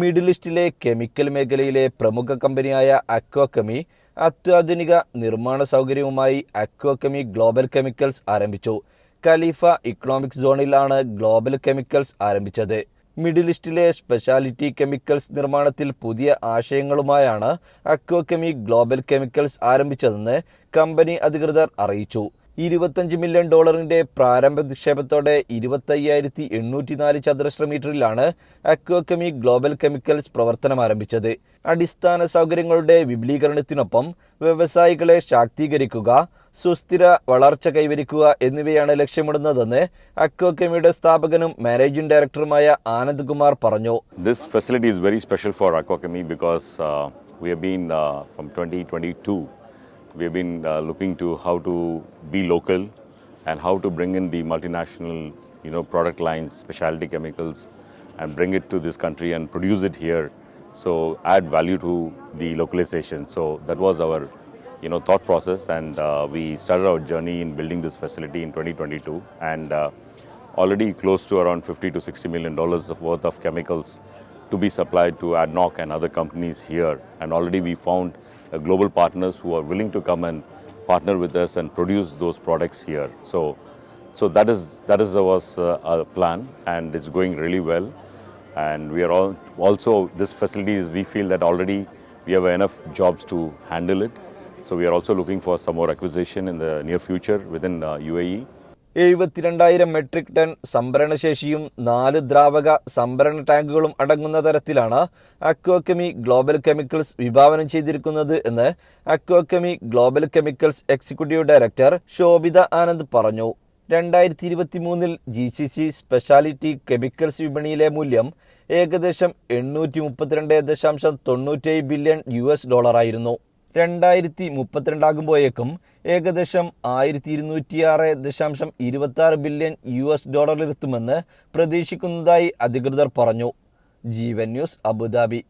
Middle ഈസ്റ്റിലെ chemical മേഖലയിലെ പ്രമുഖ കമ്പനിയായ അക്വാകെമി അത്യാധുനിക നിർമ്മാണ സൗകര്യവുമായി അക്വാകെമി ഗ്ലോബൽ കെമിക്കൽസ് ആരംഭിച്ചു. ഖലീഫ ഇക്കണോമിക് സോണിലാണ് ഗ്ലോബൽ കെമിക്കൽസ് ആരംഭിച്ചത്. മിഡിൽ ഈസ്റ്റിലെ സ്പെഷ്യാലിറ്റി കെമിക്കൽസ് നിർമ്മാണത്തിൽ പുതിയ ആശയങ്ങളുമായാണ് അക്വാകെമി ഗ്ലോബൽ കെമിക്കൽസ് ആരംഭിച്ചതെന്ന് കമ്പനി അധികൃതർ അറിയിച്ചു. ഇരുപത്തഞ്ച് മില്യൺ ഡോളറിന്റെ പ്രാരംഭ നിക്ഷേപത്തോടെ ഇരുപത്തയ്യായിരത്തി എണ്ണൂറ്റി നാല് ചതുരശ്ര മീറ്ററിലാണ് അക്വാകെമി ഗ്ലോബൽ കെമിക്കൽസ് പ്രവർത്തനം ആരംഭിച്ചത്. അടിസ്ഥാന സൗകര്യങ്ങളുടെ വിപുലീകരണത്തിനൊപ്പം വ്യവസായികളെ ശാക്തീകരിക്കുക സുസ്ഥിര വളർച്ച കൈവരിക്കുക എന്നിവയാണ് ലക്ഷ്യമിടുന്നതെന്ന് അക്വോകെമിയുടെ സ്ഥാപകനും മാനേജിംഗ് ഡയറക്ടറുമായ ആനന്ദ് കുമാർ പറഞ്ഞു. We have been uh, from 2022 we have been uh, looking to how to be local and how to bring in the multinational you know product lines specialty chemicals and bring it to this country and produce it here. So add value to the localization. So that was our you know thought process and uh, we started our journey in building this facility in 2022 and uh, already close to around 50 to 60 million dollars of worth of chemicals to be supplied to ADNOC and other companies here. And already we found uh, global partners who are willing to come and partner with us and produce those products here. So, so that is that is was uh, our plan, and it's going really well. And we are all also this facility is we feel that already we have enough jobs to handle it. So we are also looking for some more acquisition in the near future within uh, UAE. എഴുപത്തിരണ്ടായിരം metric ton സംഭരണശേഷിയും നാല് ദ്രാവക സംഭരണ ടാങ്കുകളും അടങ്ങുന്ന തരത്തിലാണ് അക്വാകെമി global chemicals വിഭാവനം ചെയ്തിരിക്കുന്നത് എന്ന് Aquachemie Global Chemicals executive director Shobhita Anand പറഞ്ഞു. രണ്ടായിരത്തി ഇരുപത്തി മൂന്നിൽ G C C speciality chemicals വിപണിയിലെ മൂല്യം ഏകദേശം എണ്ണൂറ്റി മുപ്പത്തിരണ്ട് ദശാംശം തൊണ്ണൂറ്റേഴ് ബില്യൺ യു എസ് ഡോളറായിരുന്നു. രണ്ടായിരത്തി മുപ്പത്തിരണ്ടാകുമ്പോഴേക്കും ഏകദേശം ആയിരത്തി ഇരുന്നൂറ്റിയാറ് ദശാംശം ഇരുപത്തി ബില്യൺ യു എസ് ഡോളറിലെത്തുമെന്ന് പ്രതീക്ഷിക്കുന്നതായി അധികൃതർ പറഞ്ഞു. Jeevan News Abu Dhabi.